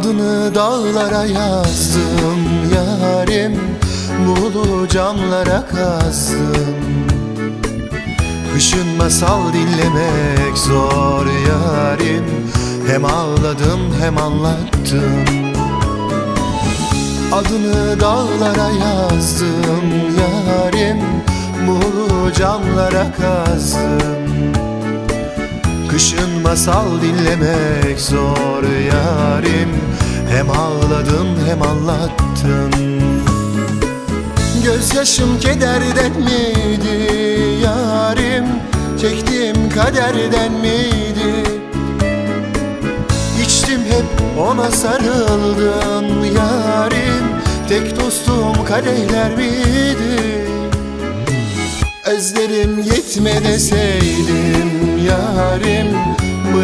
Adını dağlara yazdım yarim Muğlu camlara kazdım. Kışın masal dinlemek zor yarim Hem ağladım hem anlattım. Adını dağlara yazdım yarim Muğlu camlara kazdım masal dinlemek zor yarim. Hem ağladım hem anlattım Gözyaşım kederden miydi yarim? Çektiğim kaderden miydi? İçtim hep ona sarıldım yarim. Tek dostum kadehler miydi? Özlerim yetme deseydim yarim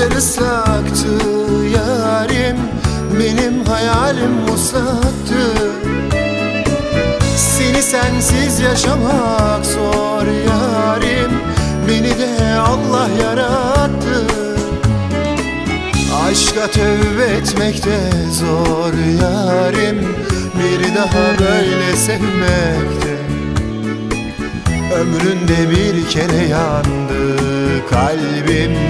gözler ıslaktı yarim Benim hayalim muslaktı Seni sensiz yaşamak zor yarim Beni de Allah yarattı. Aşka tövbe etmek de zor yarim Bir daha böyle sevmekte Ömründe bir kere yandı kalbim